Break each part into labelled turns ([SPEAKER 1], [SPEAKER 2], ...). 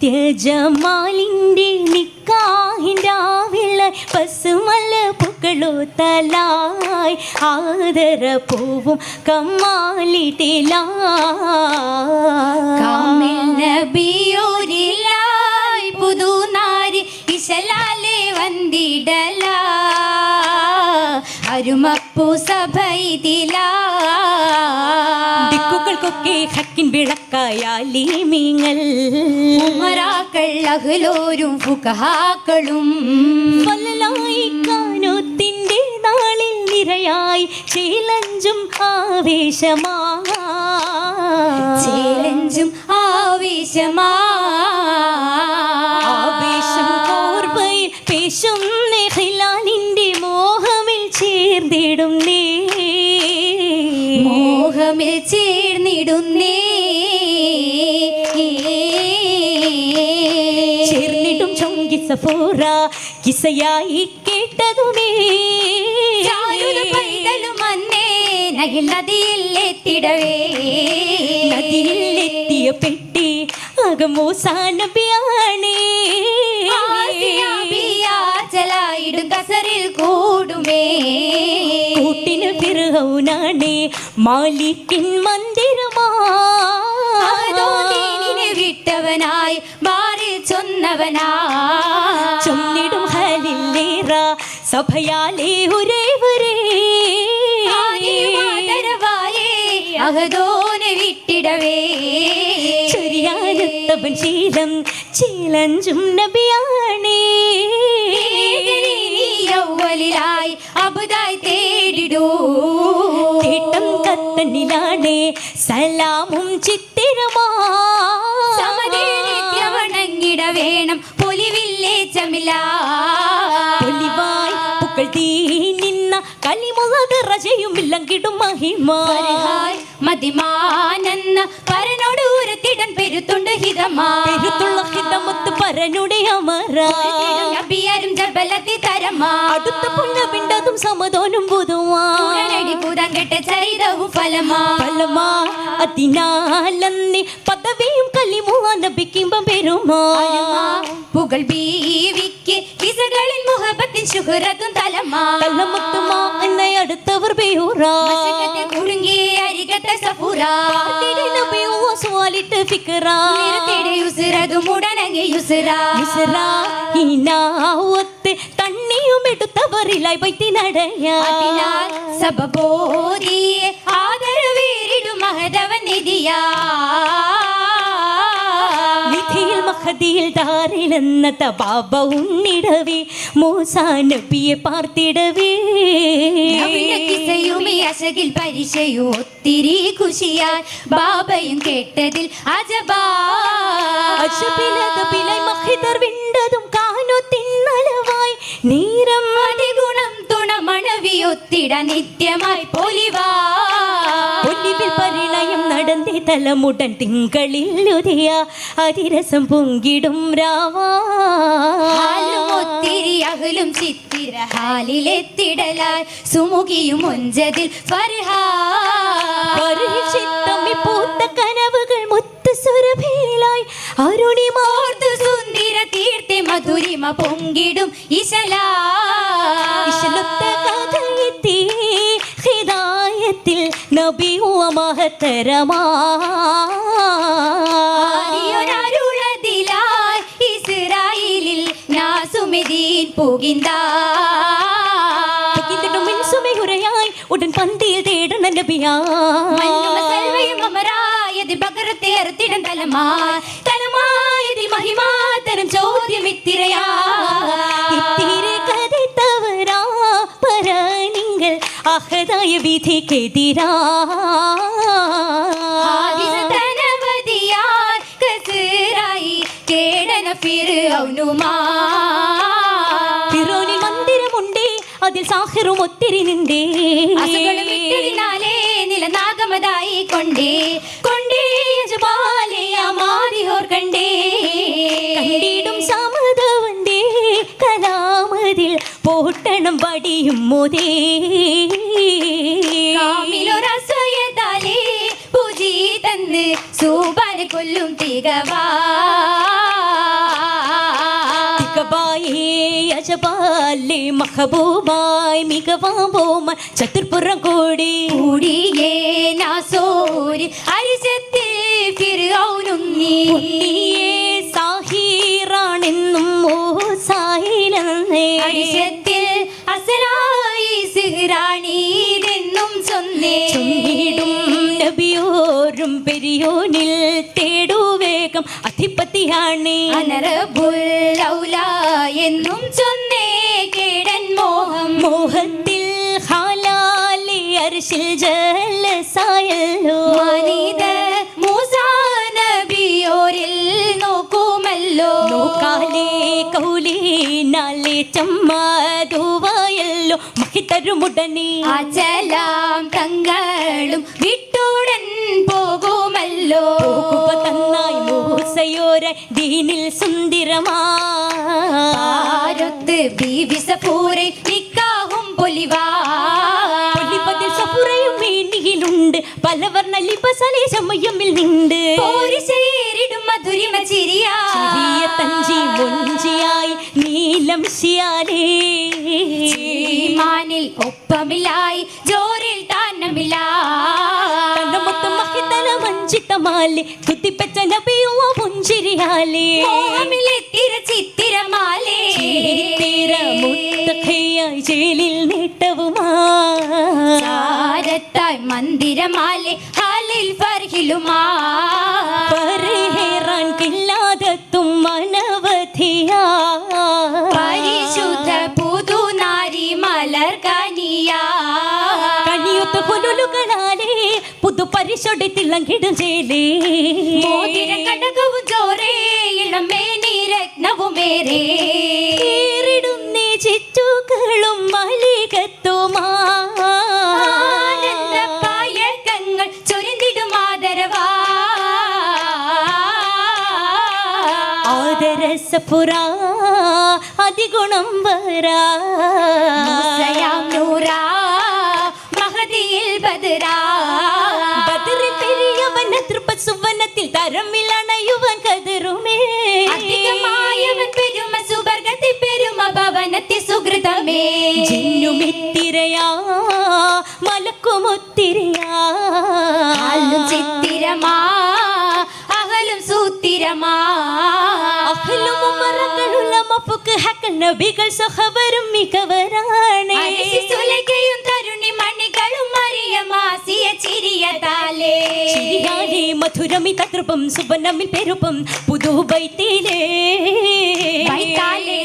[SPEAKER 1] സത്യജമാലിന്റെ നിക്കാഹിന്റെ പസുമല പുകളോ തലായി ആദര പൂവും
[SPEAKER 2] കാമിൽ
[SPEAKER 1] കമ്മാലിട്ടില
[SPEAKER 2] നബിയോരിലായി പുതുനാരി ഇശലാലെ വന്നിടല അരുമപ്പൂ സഭയിതില
[SPEAKER 1] ഹക്കിൻ വിളക്കായാലീമീങ്ങൾ
[SPEAKER 2] ഉമരാക്കൾ അഹലോരും ഫുഖഹാക്കളും.
[SPEAKER 1] വല്ലലായി കാനോത്തിന്റെ നാളിൽ നിരയായി ചേലഞ്ചും ആവേശമാ.
[SPEAKER 2] ചേലഞ്ചും ആവേശമാ.
[SPEAKER 1] സഫോറ കിസയായി കേട്ടതുമേ.
[SPEAKER 2] ചലായിടും കസറിൽ കൂടുമേ.
[SPEAKER 1] കൂട്ടിന് മാലിക്കിൻ മന്ദിരമാ.
[SPEAKER 2] വിട്ടവനായി ബാറിൽ ചൊന്നവനാ.
[SPEAKER 1] സഭയാലേ
[SPEAKER 2] അഹദോനെ വിട്ടിടവേ.
[SPEAKER 1] ചൊരിയാനത്തവൻ ശീലം ചീലഞ്ചും നബിയാണേ.
[SPEAKER 2] യൗവലിലായി അബുദായി തേടിടൂ.
[SPEAKER 1] തേട്ടം കത്തനിലാണേ സലാമും ചിത്തിരമാ.
[SPEAKER 2] വേണം പൊലിവില്ലേ ചമില.
[SPEAKER 1] കലിമുളക് റജയും ഇല്ലങ്കിടും മഹിമ.
[SPEAKER 2] പരിഹായ് മതിമാനെന്ന പരനോട് ഉരത്തിടൻ പെരുത്തുണ്ട് ഹിതമാ.
[SPEAKER 1] പെരുത്തുള്ള ഹിതമത്ത് പരനുടെ അമര.
[SPEAKER 2] നബിയാരും ജബലത്തി തരമാ.
[SPEAKER 1] അടുത്ത പുല്ല വിണ്ടതും സമതോനും പുതുവാ.
[SPEAKER 2] ഉടനടി കൂതാൻ കെട്ട ചരിതവും ഫലമാ.
[SPEAKER 1] ഫലമാ. അതിനാലന്നി പദവിയും കലിമുവാ നബിക്കുമ്പം പെരുമാ.
[SPEAKER 2] ഫലമാ. പുകൾ ബീവിക്ക് കിസകളിൽ മുഹബത്തിൻ ശുഹ്റത്തും തലമാ.
[SPEAKER 1] ಸಫೂರಾ ಮಸಕತೆ ಗುಡುಂಗಿ ಅರಿಗತ
[SPEAKER 2] ಸಫೂರಾ ತಿಡೆನು ಬೇವು ಸೋಲಿಟ್ಟು
[SPEAKER 1] ಫಿಕರಾ ತಿಡೆ
[SPEAKER 2] ಉಸಿರದು ಮೂಡನಗೆ ಉಸಿರಾ ಉಸಿರಾ
[SPEAKER 1] ಇನ್ನ ಒತ್ತೆ ತಣ್ಣಿಯು ಬಿಡುತ್ತ ಬರಿಲಾಯ್ ಬೈತಿ
[SPEAKER 2] ನಡೆಯ ಸಬ ಬೋರಿ ಆದರವೇರಿಡು ಮಹದವ
[SPEAKER 1] ನಿಧಿಯಾ മഹതിയിൽ ദാറിലെന്ന ബാബ ഉണ്ണിടവേ മൂസാ നബിയെ പാർത്തിടവേ.
[SPEAKER 2] അശകിൽ പരിചയവും ഒത്തിരി കുശിയാൽ ബാബയും കേട്ടതിൽ അജബാ.
[SPEAKER 1] വിണ്ടതും കാനോ തിന്നലവായി. നീരം
[SPEAKER 2] അതിഗുണം തുണ മണവിയൊത്തിട നിത്യമായി പൊലിവാ.
[SPEAKER 1] പരിണയം തലമുടൻ തിങ്കളിൽ ഉദയ അതിരസം പൊങ്കിടും രാവാ.
[SPEAKER 2] ഒത്തിരി അകലും ചിത്തിര ഹാലിലെത്തിടലാൽ സുമുഖിയും ഒഞ്ചതിൽ
[SPEAKER 1] ചിത്തമ്മി പൂത്ത കനവുകൾ മുത്ത് സുരഭീളായി അരുണിമാ
[SPEAKER 2] ഓർത്തു സുന്ദര തീർത്തി മധുരിമ പൊങ്കിടും ഇശലാ.
[SPEAKER 1] ഇശലൊത്ത
[SPEAKER 2] ആരിയൊരരുളതിലായി ഇസ്രായേലിൽ നാസുമെദീൻ
[SPEAKER 1] മിൻസുമയുരയായി ഉടൻ പന്തിയിൽ തേടണ നബിയാ.
[SPEAKER 2] മഞ്ഞുമ സൽവയും അമരായതി പകരത്തെ അറുത്തിടം തലമാ. തലമായതി മഹിമാതരം തരം ചോദ്യമിത്തിരയാ. കേടന ഫിർഔനുമാ
[SPEAKER 1] ഫിറോനിൽ മന്ദിരമുണ്ട് അതിൽ സാഹിറും ഒത്തിരി നിണ്ടേ.
[SPEAKER 2] നിലനാഗമതായി കൊണ്ടേ. കൊണ്ടേ യജമാലയമാതിഹോർ കണ്ടേ
[SPEAKER 1] കണ്ടിടും സമതവണ്ടേ കലാമതിൽ പോട്ടണം വടിയും മുതേ
[SPEAKER 2] കൊല്ലും തികവാ.
[SPEAKER 1] അജബാലേ മഹബൂബായ് മികവാമ്പോമ ചതുർപ്പുറം കൂടി.
[SPEAKER 2] കൂടിയേ നാസോര് അരിശത്തിൽ ഫിർഔനുന്നി
[SPEAKER 1] ഉണ്ണിയേ സാഹീറാണെന്നും ഓ സാഹിലെന്നേ
[SPEAKER 2] അരിശത്തിൽ അസലായി സിഹ്റാണീതെന്നും
[SPEAKER 1] അധിപതിയാണ്.
[SPEAKER 2] എന്നും ചൊന്നേ കേടൻ മോഹം.
[SPEAKER 1] മോഹത്തിൽ ഹാലാലി അരിശിൽ ജലസായല്ലോ.
[SPEAKER 2] മനിത
[SPEAKER 1] നോക്കാലേ കൗലി നാലേ ചമ്മതുവായല്ലോ മഹിതരുമുടനെ
[SPEAKER 2] അചലാം തങ്ങളും വിട്ടുടൻ പോകുമല്ലോ.
[SPEAKER 1] തന്നായി മൂസയോര ദീനിൽ സുന്ദരമാ.
[SPEAKER 2] ആരൊത്ത് ബീവി സഫൂരെ നിക്കാഹും പൊലിവാ.
[SPEAKER 1] പൊലിപ്പതിൽ സഫുറയും വേണ്ടിയിലുണ്ട്. പലവർണ ലിപസലേ സമയമിൽ നിണ്ട്.
[SPEAKER 2] മധുരിമ ചിരിയാ
[SPEAKER 1] തഞ്ചി മുഞ്ചിയായി നീലം ശിയാലേ
[SPEAKER 2] ഈമാനിൽ ഒപ്പമില്ലായി ജോറിൽ
[SPEAKER 1] കുത്തിപ്പച്ച നബിയുവ
[SPEAKER 2] തിര
[SPEAKER 1] ജയിലിൽ
[SPEAKER 2] മന്ദിരമാലെ
[SPEAKER 1] തിളങ്ങിടും ജയിലേ
[SPEAKER 2] മോതിര കടകവും ചോരേ ഇളമേനി രത്നവുമേരേ
[SPEAKER 1] ഏറിടുന്നേ ചിറ്റുകളും മലികത്തുമാ. ആദരസപുരാ അതിഗുണം വരാ.
[SPEAKER 2] നൂറാ മഹദിയിൽ ബദരാ
[SPEAKER 1] സുവനത്തിൽ തരമിലണയുവൻ കതിരുമേ.
[SPEAKER 2] അധികമായവൻ പെരുമ സുവർഗത്തിൽ പെരുമ ഭവനത്തിൽ സുഹൃതമേ
[SPEAKER 1] ജിന്നുമിത്തിരയാ മലക്കുമൊത്തിരയാ.
[SPEAKER 2] അല്ലും ചിത്തിരമാ അകലും സൂത്തിരമാ.
[SPEAKER 1] അഖിലും ഉമറകളുള്ള മഫുക്ക് ഹക്കൽ നബികൾ സഹവരും മികവരാണ്. തൃപം സുബനമിൽ പെരുപ്പം പുതു
[SPEAKER 2] വൈത്തിലേ.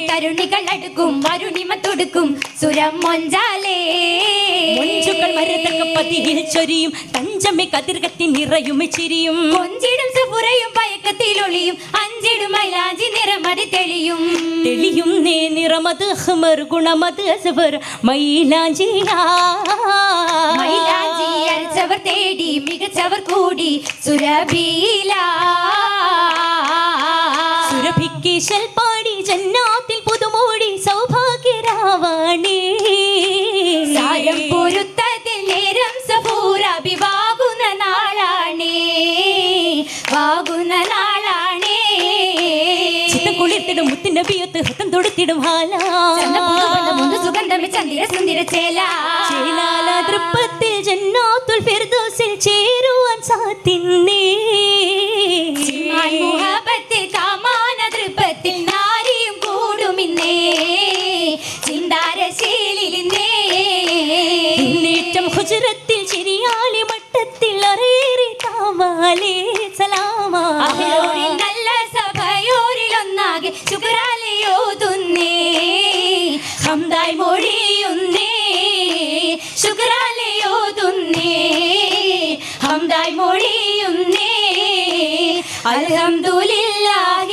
[SPEAKER 2] തരുണികൾ അടുക്കും വരുണിമ തൊടുക്കും സുരം മൊഞ്ചാലേ.
[SPEAKER 1] മൊഞ്ചുകൾ മരതക പതിയിൽ ചൊരിയും തഞ്ചമേ കതിർകത്തി നിറയും ചിരിയും.
[SPEAKER 2] കൊഞ്ചിടും സുപുരയും പയക്കത്തിൽ ഒളിയും അഞ്ചിടും മൈലാഞ്ചി നിറമടി തെളിയും.
[SPEAKER 1] തെളിയും നേ നിറമത് ഹമർ ഗുണമത് അസവർ മൈലാഞ്ചിയാ
[SPEAKER 2] മൈലാഞ്ചി അരച്ചവർ തേടി മികച്ചവർ കൂടി സുരഭീല
[SPEAKER 1] കുളിർത്തിടും ഹത്തം തൊടുത്തിടും തൃപ്പത്തിൽ ജന്നാത്തുൽ ഫിർദൗസിൽ ചേരുവാൻ സാത്തിന്നേ
[SPEAKER 2] ഹംദായി മൊഴിയുന്നേ അൽഹംദുലില്ലാഹി